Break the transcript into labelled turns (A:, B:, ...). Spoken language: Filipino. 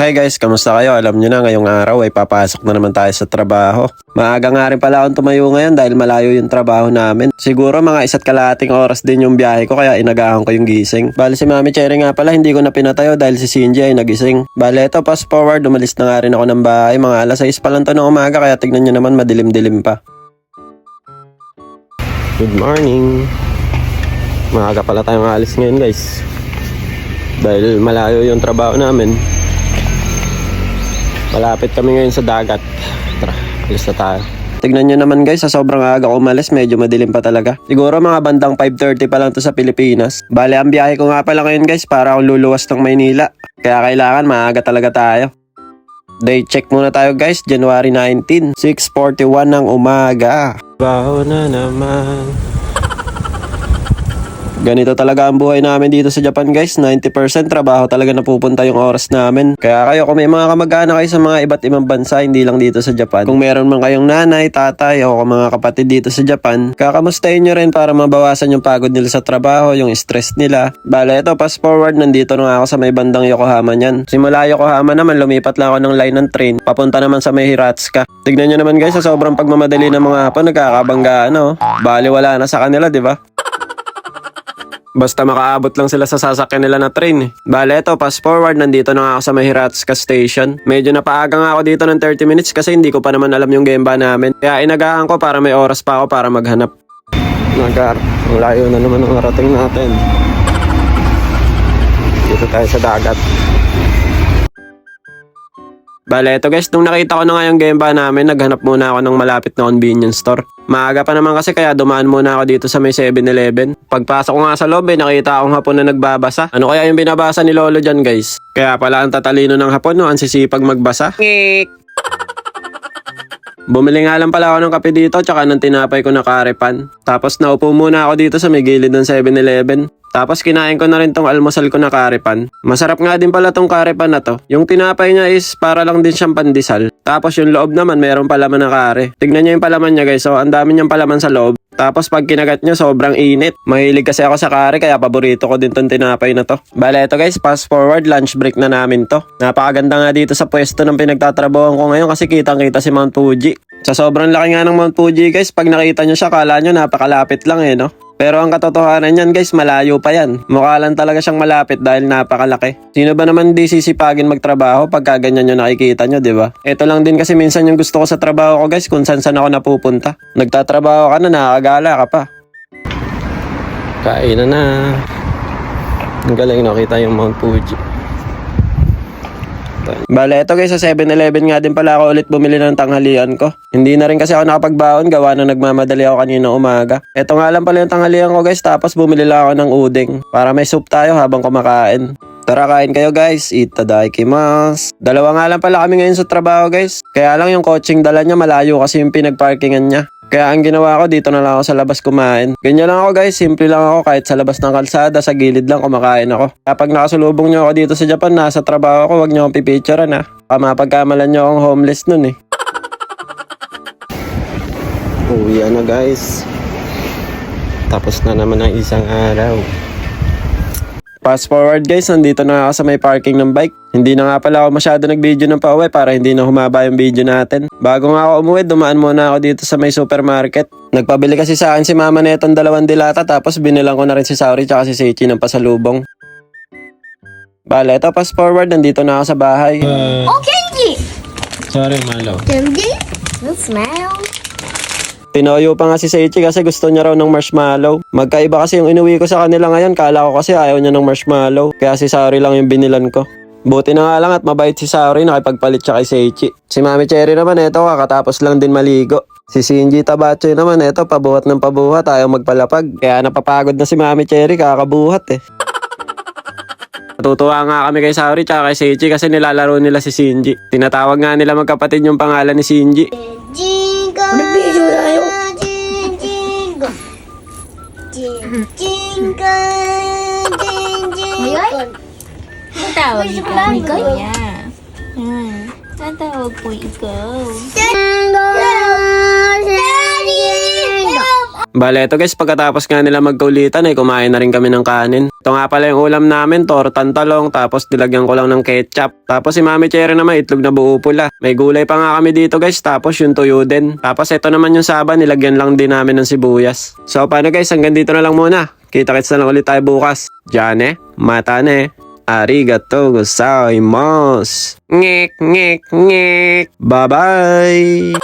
A: Hi guys, kamusta kayo? Alam nyo na, ngayong araw ay papasok na naman tayo sa trabaho. Maaga nga rin pala akong tumayo ngayon dahil malayo yung trabaho namin. Siguro mga isa't kalahating oras din yung biyahe ko kaya inagahan ko yung gising. Bali si Mami Cherry nga pala hindi ko na pinatayo dahil si Cindy ay nagising. Bali ito, fast forward, umalis na nga rin ako ng bahay. Mga alas 6 pa lang to ng umaga kaya tignan nyo naman madilim-dilim pa. Good morning. Maaga pala tayong alis ngayon guys. Dahil malayo yung trabaho namin. Malapit kami ngayon sa dagat. Tara, alis na tayo. Tignan nyo naman guys, sa sobrang aga umalis, medyo madilim pa talaga. Siguro mga bandang 5.30 pa lang to sa Pilipinas. Bale, ang biyahe ko nga pala ngayon guys, para akong luluwas ng Maynila. Kaya kailangan maaga talaga tayo. Day check muna tayo guys, January 19, 6.41 ng umaga. Baho na naman. Ganito talaga ang buhay namin dito sa Japan guys. 90% trabaho talaga napupunta yung oras namin. Kaya kayo kung may mga kamag-anak kayo sa mga iba't ibang bansa, hindi lang dito sa Japan. Kung meron man kayong nanay, tatay, o mga kapatid dito sa Japan, kakamustahin nyo rin para mabawasan yung pagod nila sa trabaho, yung stress nila. Bale, ito, fast forward, nandito na ako sa may bandang Yokohama niyan. Simula Yokohama naman, lumipat lang ako ng line ng train, papunta naman sa may Hiratsuka. Tignan nyo naman guys, sa sobrang pagmamadali ng mga hapon, nagkakabanggaan, no? Bali, wala na sa kanila, di ba? Basta makaabot lang sila sa sasakyan nila na train. eh. Bale, eto, fast forward, nandito na ako sa Mahiratska Station. Medyo napaaga nga ako dito ng 30 minutes kasi hindi ko pa naman alam yung gemba namin. Kaya inagahan ko para may oras pa ako para maghanap. Nagar, ang layo na naman ang narating natin. Dito tayo sa dagat. Bale, eto guys, nung nakita ko na nga yung gemba namin, naghanap muna ako ng malapit na convenience store. Maaga pa naman kasi kaya dumaan muna ako dito sa may 7-Eleven. Pagpasok ko nga sa loob, eh, nakita akong hapon na nagbabasa. Ano kaya yung binabasa ni Lolo dyan guys? Kaya pala ang tatalino ng hapon, no? Ang sisipag magbasa. Bumili nga lang pala ako ng kape dito tsaka ng tinapay ko na karepan. Tapos naupo muna ako dito sa may gilid ng 7-Eleven. Tapos kinain ko na rin tong almusal ko na karepan. Masarap nga din pala tong karepan na to. Yung tinapay niya is para lang din siyang pandesal. Tapos yung loob naman meron palaman na kare. Tignan niyo yung palaman niya guys. So ang dami niyang palaman sa loob. Tapos pag kinagat nyo, sobrang init. Mahilig kasi ako sa kare, kaya paborito ko din tong tinapay na to. Bale, ito guys, fast forward, lunch break na namin to. Napakaganda nga dito sa pwesto ng pinagtatrabahoan ko ngayon kasi kitang-kita si Mount Fuji. Sa sobrang laki nga ng Mount Fuji guys, pag nakita nyo siya, kala nyo napakalapit lang eh, no? Pero ang katotohanan yan guys, malayo pa yan. Mukha lang talaga siyang malapit dahil napakalaki. Sino ba naman di sisipagin magtrabaho pagka ganyan yung nakikita nyo, di ba? Ito lang din kasi minsan yung gusto ko sa trabaho ko guys, kung saan saan ako napupunta. Nagtatrabaho ka na, nakakagala ka pa. Kain na na. Ang galing nakita yung Mount Fuji. Bale, ito guys, sa 7-Eleven nga din pala ako ulit bumili ng tanghalian ko. Hindi na rin kasi ako nakapagbaon, gawa na nagmamadali ako kanina umaga. Ito nga lang pala yung tanghalian ko guys, tapos bumili lang ako ng uding. Para may soup tayo habang kumakain. Tara kain kayo guys, itadakimasu. Dalawa nga lang pala kami ngayon sa trabaho guys. Kaya lang yung coaching dala niya malayo kasi yung pinagparkingan niya. Kaya ang ginawa ko, dito na lang ako sa labas kumain. Ganyan lang ako guys, simple lang ako kahit sa labas ng kalsada, sa gilid lang kumakain ako. Kapag nakasulubong nyo ako dito sa Japan, nasa trabaho ko, wag nyo akong pipicturean ha. Baka mapagkamalan nyo akong homeless nun eh. Uwi na guys. Tapos na naman ang isang araw. Fast forward guys, nandito na ako sa may parking ng bike. Hindi na nga pala ako masyado nag-video ng pauwi para hindi na humaba yung video natin. Bago nga ako umuwi, dumaan muna ako dito sa may supermarket. Nagpabili kasi sa akin si mama na itong dalawang dilata tapos binilang ko na rin si Sauri tsaka si Seichi ng pasalubong. Bale, ito fast forward, nandito na ako sa bahay.
B: Oh, candy!
A: Sorry, Malo.
B: Candy? No smell.
A: Tinoyo pa nga si Seichi kasi gusto niya raw ng marshmallow. Magkaiba kasi yung inuwi ko sa kanila ngayon. Kala ko kasi ayaw niya ng marshmallow. Kaya si Sauri lang yung binilan ko. Buti na nga lang at mabait si Sauri nakipagpalit siya kay Seichi. Si Mami Cherry naman eto kakatapos lang din maligo. Si Shinji Tabachoy naman eto pabuhat ng pabuhat ayaw magpalapag. Kaya napapagod na si Mami Cherry kakabuhat eh. Natutuwa nga kami kay Sauri tsaka kay Seichi kasi nilalaro nila si Shinji. Tinatawag nga nila magkapatid yung pangalan ni Shinji.
B: Jingle. Nag-video tayo.
C: Tawag ito? Ikaw niya. Hmm. Ang tawag po.
B: Jingle.
A: Bale, ito guys, pagkatapos nga nila magkaulitan ay kumain na rin kami ng kanin. Ito nga pala yung ulam namin, tortan talong, tapos nilagyan ko lang ng ketchup. Tapos si Mami Cherry naman, itlog na buo pula. May gulay pa nga kami dito guys, tapos yung tuyo din. Tapos ito naman yung saba, nilagyan lang din namin ng sibuyas. So paano guys, hanggang dito na lang muna. Kita-kits na lang ulit tayo bukas. Jane, matane. Arigato gozaimasu. Ngek, ngek, ngek. Bye-bye.